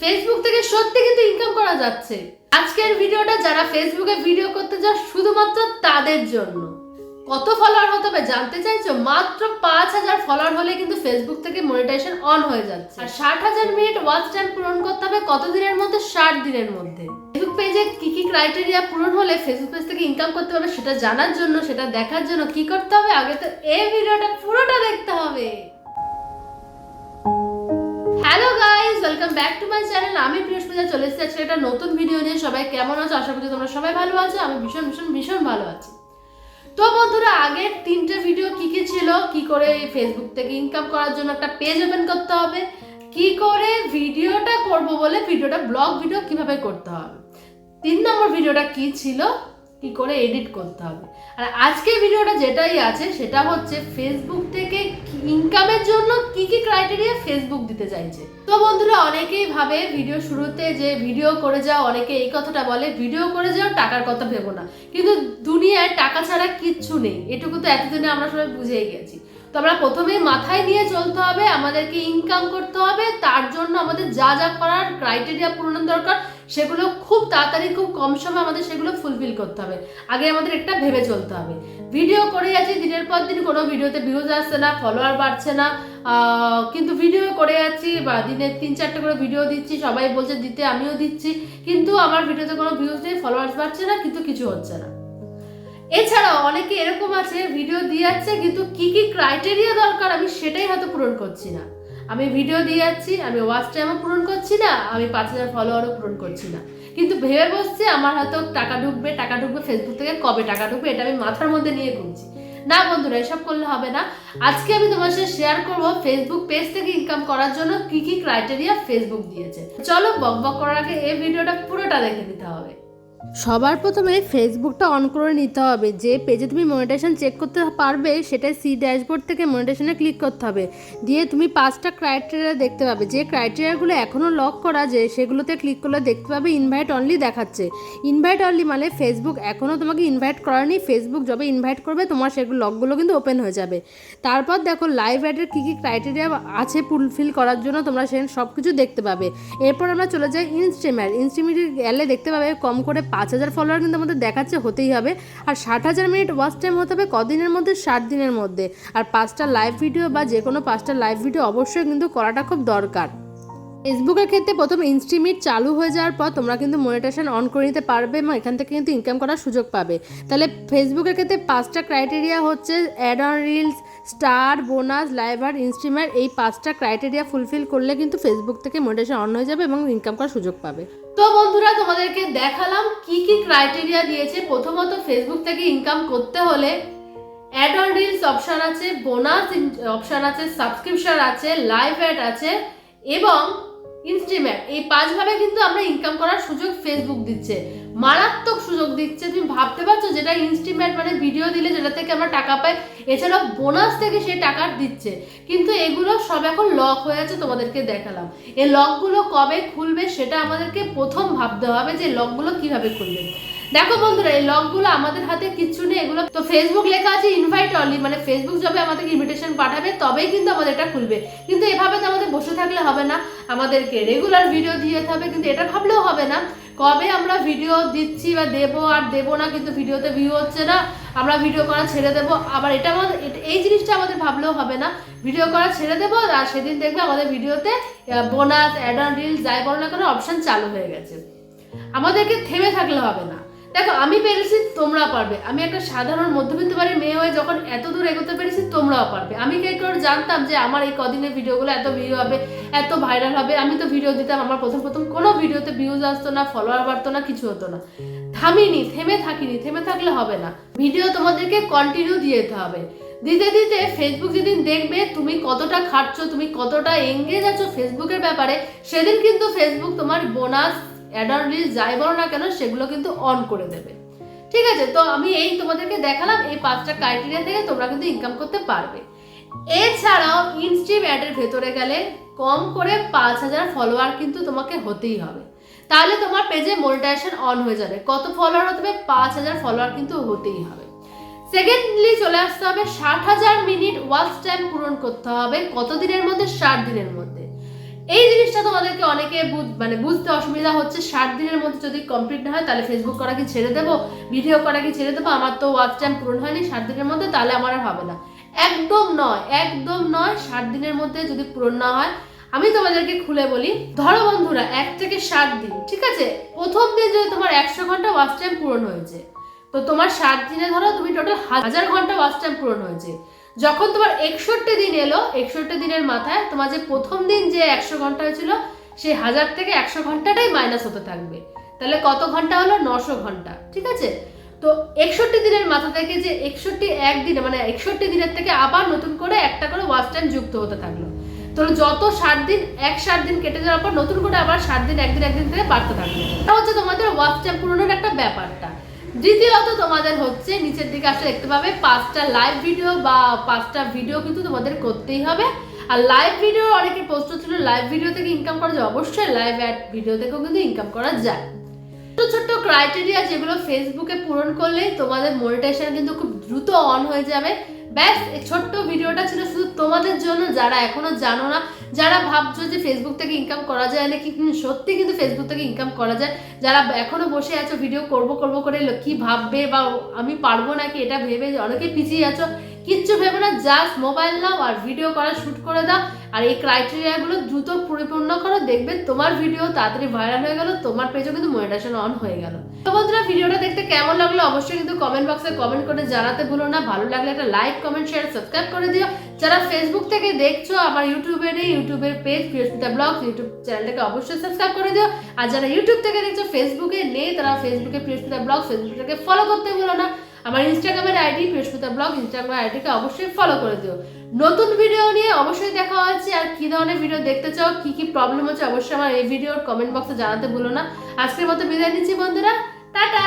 Facebook থেকে সত্যি কিন্তু ইনকাম করা যাচ্ছে। আজকের ভিডিওটা যারা ফেসবুকে ভিডিও করতে যায় শুধুমাত্র তাদের জন্য। কত ফলোয়ার হতে হবে জানতে চাইছো? মাত্র পাঁচ হাজার ফলোয়ার হলে কিন্তু ফেসবুক থেকে মনিটাইজেশন অন হয়ে যাচ্ছে। আর ষাট হাজার মিনিট ওয়াচ টাইম পূরণ করতে হবে কত দিনের মধ্যে? ষাট দিনের মধ্যে। ফেসবুক পেজে কি কি ক্রাইটেরিয়া পূরণ হলে ফেসবুক পেজ থেকে ইনকাম করতে হবে সেটা জানার জন্য, সেটা দেখার জন্য কি করতে হবে? আগে তো এই ভিডিওটা পুরোটা দেখতে হবে। টু মাই চ্যানেল আমি চলে এসেছি আজকে একটা নতুন ভিডিও নিয়ে। সবাই কেমন আছো? আশা তোমরা সবাই ভালো আছো। আমি ভীষণ ভীষণ ভীষণ ভালো আছি। তো বন্ধুরা, আগের তিনটে ভিডিও কি কি ছিল? কি করে ফেসবুক থেকে ইনকাম করার জন্য একটা পেজ ওপেন করতে হবে? কি করে ভিডিওটা করব বলে ভিডিওটা ব্লগ ভিডিও কীভাবে করতে হবে? তিন নম্বর ভিডিওটা কি ছিল? কি করে এডিট করতে হবে? আর আজকের ভিডিওটা যেটাই আছে, সেটা হচ্ছে ফেসবুক থেকে ইনকামের জন্য কি কি ক্রাইটেরিয়া ফেসবুক দিতে চাইছে। তো বন্ধুরা, অনেকেই ভাবে ভিডিও শুরুতে যে ভিডিও করে যাও, অনেকে এই কথাটা বলে ভিডিও করে যাও, টাকার কথা ভেবো না। কিন্তু দুনিয়ায় টাকা ছাড়া কিচ্ছু নেই। এটুকু তো এতদিনে আমরা সবাই বুঝেই গেছি। তো আমরা প্রথমেই মাথায় নিয়ে চলতে হবে, আমাদেরকে ইনকাম করতে হবে, তার জন্য আমাদের যা যা করার ক্রাইটেরিয়া পূরণের দরকার সেগুলো খুব তাড়াতাড়ি, খুব কম সময় আমাদের সেগুলো ফুলফিল করতে হবে। আগে আমাদের একটা ভেবে চলতে হবে। ভিডিও করে যাচ্ছি দিনের পর দিন কোনো ভিডিওতে ভিউজ আসছে না ফলোয়ার বাড়ছে না কিন্তু ভিডিও করে যাচ্ছি বা দিনে তিন চারটে করে ভিডিও দিচ্ছি, সবাই বলছে দিতে আমিও দিচ্ছি, কিন্তু আমার ভিডিওতে কোনো ভিউজ নেই ফলোয়ার্স বাড়ছে না, কিন্তু কিছু হচ্ছে না। এছাড়াও অনেকে এরকম আছে ভিডিও দিয়ে যাচ্ছে কিন্তু কি কি ক্রাইটেরিয়া দরকার, আমি সেটাই হয়তো পূরণ করছি না। আমি ভিডিও দিয়ে যাচ্ছি, আমি ওয়াচ টাইমও পূরণ করছি না, আমি পাঁচ হাজার ফলোয়ারও পূরণ করছি না। কিন্তু ভেবে বসছি আমার হয়তো টাকা ঢুকবে টাকা ঢুকবে ফেসবুক থেকে কবে টাকা ঢুকবে এটা আমি মাথার মধ্যে নিয়ে ঘুরছি না বন্ধুরা, এসব করলে হবে না। আজকে আমি তোমার সাথে শেয়ার করব ফেসবুক পেজ থেকে ইনকাম করার জন্য কি কি ক্রাইটেরিয়া ফেসবুক দিয়েছে। চলো বক বক করার আগে এই ভিডিওটা পুরোটা দেখে নিতে হবে। সবার প্রথমে ফেসবুকটা অন করে নিতে হবে। যে পেজে তুমি মনিটেশন চেক করতে পারবে, সেটাই সি ড্যাশবোর্ড থেকে মনিটেশনে ক্লিক করতে হবে। দিয়ে তুমি পাঁচটা ক্রাইটেরিয়া দেখতে পাবে। যে ক্রাইটেরিয়াগুলো এখনও লক করা, যে সেগুলোতে ক্লিক করলে দেখতে পাবে ইনভাইট অনলি দেখাচ্ছে। ইনভাইট অনলি মানে ফেসবুক এখনও তোমাকে ইনভাইট করেনি ফেসবুক যবে ইনভাইট করবে, তোমার সেগুলো লকগুলো কিন্তু ওপেন হয়ে যাবে। তারপর দেখো লাইভ অ্যাডের কী কী ক্রাইটেরিয়া আছে ফুলফিল করার জন্য তোমরা সেখানে সব কিছু দেখতে পাবে। এরপর আমরা চলে যাই ইনস্ট্রিমার ইনস্ট্রিমিটে গেলে দেখতে পাবে কম করে পাঁচ হাজার ফলোয়ার কিন্তু আমাদের দেখাচ্ছে, হতেই হবে। আর ষাট হাজার মিনিট ওয়াচ টাইম হতে হবে কদিনের মধ্যে? ষাট দিনের মধ্যে। আর পাঁচটা লাইভ ভিডিও বা যে কোনো পাঁচটা লাইভ ভিডিও অবশ্যই কিন্তু করাটা খুব দরকার। ফেসবুকের ক্ষেত্রে প্রথম ইনস্ট্রিমিট চালু হয়ে যাওয়ার পর তোমরা কিন্তু মনিটেশন অন করে নিতে পারবে এবং এখান থেকে কিন্তু ইনকাম করার সুযোগ পাবে। তাহলে ফেসবুকের ক্ষেত্রে পাঁচটা ক্রাইটেরিয়া হচ্ছে ad on reels star, bonus live আর ইনস্ট্রিমার এই পাঁচটা ক্রাইটেরিয়া ফুলফিল করলে কিন্তু ফেসবুক থেকে মনিটেশন অন হয়ে যাবে এবং ইনকাম করার সুযোগ পাবে। তো বন্ধুরা, তোমাদেরকে দেখালাম কি কি ক্রাইটেরিয়া দিয়েছে। প্রথমত ফেসবুক থেকে ইনকাম করতে হলে অ্যাড অন রিলস অপশান আছে, বোনাস অপশান আছে সাবস্ক্রিপশন আছে লাইভ অ্যাড আছে এবং ইনস্ট্রিম্যাট এই পাঁচভাবে কিন্তু আমরা ইনকাম করার সুযোগ ফেসবুক দিচ্ছে। মারাত্মক সুযোগ দিচ্ছে। যেটা ইনস্টিমেট মানে ভিডিও দিলে যেটা থেকে আমরা টাকা পাই, এছাড়াও বোনাস থেকে সে টাকা দিচ্ছে। কিন্তু এগুলো সব এখন লক হয়ে আছে তোমাদেরকে দেখালাম। এই লকগুলো কবে খুলবে সেটা আমাদেরকে প্রথম ভাবতে হবে যে লকগুলো কীভাবে খুলবে। দেখো বন্ধুরা, এই লকগুলো আমাদের হাতে কিচ্ছু নেই, এগুলো তো ফেসবুক লেখা আছে ইনভাইট অনলি মানে ফেসবুক যবে আমাদেরকে ইনভিটেশন পাঠাবে, তবেই কিন্তু আমাদের এটা খুলবে। কিন্তু এভাবে তো আমাদের বসে থাকলে হবে না, আমাদেরকে রেগুলার ভিডিও দিয়ে হবে কিন্তু এটা ভাবলেও হবে না। কবে আমরা ভিডিও দিচ্ছি বা দেবো আর দেবো না, কিন্তু ভিডিওতে ভিউ হচ্ছে না, আমরা ভিডিও করা ছেড়ে দেবো, আবার এটা আমাদের এই জিনিসটা আমাদের ভাবলেও হবে না। ভিডিও করা ছেড়ে দেবো, আর সেদিন দেখবে আমাদের ভিডিওতে বোনাস অ্যাড অন রিলস যাই বলো না কোনো অপশন চালু হয়ে গেছে। আমাদেরকে থেমে থাকলে হবে না। দেখো, আমি পেরেছি তোমরা পারবে। আমি একটা সাধারণ মধ্যবিত্ত বাড়ির মেয়ে হয়ে যখন এত দূর এগোতে পেরেছি, তোমরাও পারবে। আমি কে করে জানতাম যে আমার এই কদিনের ভিডিওগুলো এত ভিউ হবে, এত ভাইরাল হবে। আমি তো ভিডিও দিতাম, আমার প্রথম প্রথম কোনো ভিডিওতে ভিউজ আসতো না ফলোয়ার বাড়তো না, কিছু হতো না। থামিনি, থেমে থাকিনি, থেমে থাকলে হবে না। ভিডিও তোমাদেরকে কন্টিনিউ দিয়ে যেতে হবে। দিতে দিতে ফেসবুক যেদিন দেখবে, তুমি কতটা খাটছো, তুমি কতটা এঙ্গেজ আছো ফেসবুকের ব্যাপারে, সেদিন কিন্তু ফেসবুক তোমার বোনাস অ্যাডার লিস্ট যাই বলো না কেন, সেগুলো কিন্তু অন করে দেবে। ঠিক আছে, তো আমি এই তোমাদেরকে দেখালাম এই পাঁচটা ক্রাইটেরিয়া থেকে তোমরা কিন্তু ইনকাম করতে পারবে। এছাড়াও ইনস্ট্রিম অ্যাডের ভেতরে গেলে কম করে পাঁচ হাজার ফলোয়ার কিন্তু তোমাকে হতেই হবে। তাহলে তোমার পেজে মনিটাইজেশন অন হয়ে যাবে। কত ফলোয়ার হতে হবে পাঁচ হাজার ফলোয়ার কিন্তু হতেই হবে। সেকেন্ডলি চলে আসতে হবে, ষাট হাজার মিনিট ওয়াচ টাইম পূরণ করতে হবে। কত দিনের মধ্যে? ষাট দিনের মধ্যে। এই জিনিসটা তোমাদেরকে অনেকে মানে বুঝতে অসুবিধা হচ্ছে। ষাট দিনের মধ্যে যদি কমপ্লিট না হয়, তাহলে ফেসবুক করা কি ছেড়ে দেবো? ভিডিও করা কি ছেড়ে দেবো? আমার তো ওয়াচ টাইম পূরণ হয়নি ষাট দিনের মধ্যে, তাহলে আমার আর হবে না। একদম নয় একদম নয়, ষাট দিনের মধ্যে যদি পূরণ না হয়, আমি তোমাদেরকে খুলে বলি। ধরো বন্ধুরা, এক থেকে ষাট দিন, ঠিক আছে? প্রথম দিন যদি তোমার একশো ঘণ্টা ওয়াচ টাইম পূরণ হয়েছে, তো তোমার ষাট দিনে ধরো তুমি টোটাল হাজার ঘণ্টা ওয়াচ টাইম পূরণ হয়েছে। যখন তোমার একষট্টি দিন এলো, একষট্টি দিনের মাথায় তোমার যে প্রথম দিন যে একশো ঘণ্টা হয়েছিল, সেই হাজার থেকে একশো ঘন্টাটাই মাইনাস হতে থাকবে। তাহলে কত ঘণ্টা হলো? নশো ঘণ্টা, ঠিক আছে? তো একষট্টি দিনের মাথা থেকে যে একষট্টি একদিনে মানে একষট্টি দিনের থেকে আবার নতুন করে একটা করে ওয়াচ টাইম যুক্ত হতে থাকল। তো যত ষাট দিন, এক ষাট দিন কেটে যাওয়ার পর নতুন করে আবার ষাট দিন, একদিন একদিন থেকে বাড়তে থাকল। এটা হচ্ছে তোমাদের ওয়াচ টাইম পূরণের একটা ব্যাপারটা। দ্বিতীয়ত তোমাদের হচ্ছে নিচের দিকে আসলে দেখতে পাবে পাঁচটা লাইভ ভিডিও বা পাঁচটা ভিডিও কিন্তু তোমাদের করতেই হবে। আর লাইভ ভিডিও অনেকে পোস্ট ছিল লাইভ ভিডিও থেকে ইনকাম করা যায়? অবশ্যই লাইভ অ্যাড ভিডিও থেকেও কিন্তু ইনকাম করা যায়। ছোট ছোট্ট ক্রাইটেরিয়া যেগুলো ফেসবুকে পূরণ করলে তোমাদের মনিটাইজেশন কিন্তু খুব দ্রুত অন হয়ে যাবে। ব্যাস, এই ছোট্ট ভিডিওটা ছিল শুধু তোমাদের জন্য, যারা এখনও জানো না, যারা ভাবছ যে ফেসবুক থেকে ইনকাম করা যায় নাকি সত্যি কিন্তু ফেসবুক থেকে ইনকাম করা যায়, যারা এখনও বসে আছো ভিডিও করব করব করে কি ভাববে বা আমি পারব নাকি এটা ভেবে অনেকে পিছিয়ে আছো কিচ্ছু ভেবে না জাস্ট মোবাইল নাও আর ভিডিও করা শুট করে দাও। আর এই ক্রাইটেরিয়াগুলো দ্রুত পরিপূর্ণ করো, দেখবে তোমার ভিডিও তাড়াতাড়ি ভাইরাল হয়ে গেল, তোমার পেজও কিন্তু মনিটাইজেশন অন হয়ে গেল। তো বন্ধুরা ভিডিওটা দেখতে কেমন লাগল অবশ্যই কিন্তু কমেন্ট বক্সে কমেন্ট করে জানাতে ভুলো না। ভালো লাগলে একটা লাইক কমেন্ট শেয়ার সাবস্ক্রাইব করে দিও। যারা ফেসবুক থেকে দেখছ, আমার ইউটিউবে নেই ইউটিউবের পেজ প্রিয়স্মিতা ব্লগ ইউটিউব চ্যানেলটাকে অবশ্যই সাবস্ক্রাইব করে দিও। আর যারা ইউটিউব থেকে দেখছ ফেসবুকে নেই, তারা ফেসবুকে প্রিয়স্মিতা ব্লগ ফেসবুকটাকে ফলো করতে ভুলো না। আমার ইনস্টাগ্রামের আইডি প্রিয়স্মিতা ব্লগ ইনস্টাগ্রাম আইডিকে অবশ্যই ফলো করে দিও। নতুন ভিডিও নিয়ে অবশ্যই দেখা হচ্ছে। আর কি ধরনের ভিডিও দেখতে চাও, কি কি প্রবলেম হচ্ছে, অবশ্যই আমার এই ভিডিওর কমেন্ট বক্সে জানাতে ভুলো না। আজকের মতো বিদায় নিচ্ছি বন্ধুরা। টাটা!